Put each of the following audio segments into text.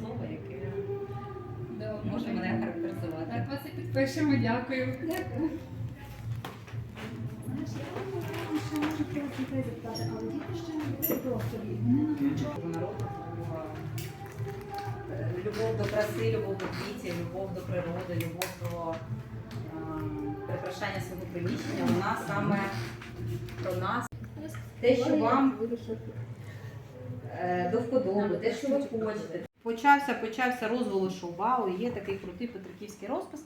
слово, яке може мене характеризувати. Так, вас і підпишемо, дякую. Дякую. Ще можу про дітей запитати, але діти ще не були просто вони навчали. Народ е, любов до краси, любов до квітів, любов до природи, любов до е, прикрашання свого приміщення, вона саме про нас. Те, що вам е, до вподоби, те, що ви хочете. Почався, почався розголос вау, є такий крутий Петриківський розпис.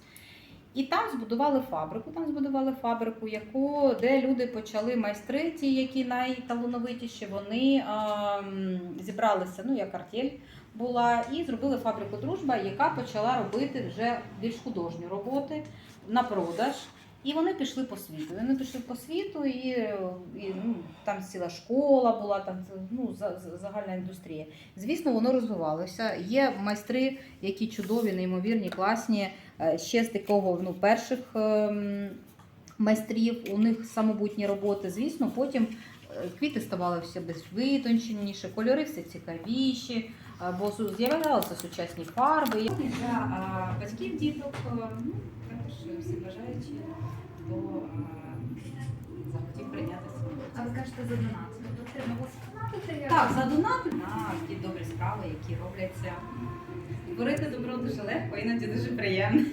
І там збудували фабрику. Там збудували фабрику, яку, де люди почали майстри, ті, які найталановитіші, вони ем, зібралися, ну як артель була, і зробили фабрику Дружба, яка почала робити вже більш художні роботи на продаж. І вони пішли по світу. Вони пішли по світу, і, і ну, там ціла школа була, там ну, за- за- загальна індустрія. Звісно, воно розвивалося. Є майстри, які чудові, неймовірні, класні. Е, Ще з такого ну, перших ем, майстрів, у них самобутні роботи. Звісно, потім е, квіти ставали все більш витонченіші, кольори все цікавіші, е, бо з'являлися сучасні фарби. Для батьків діток, також всі бажаючі, хто е, захотів прийняти А ви кажете за донат. Треба вас донатити? Так, за донат на такі добрі справи, які робляться. Творити добро дуже легко, іноді дуже приємно.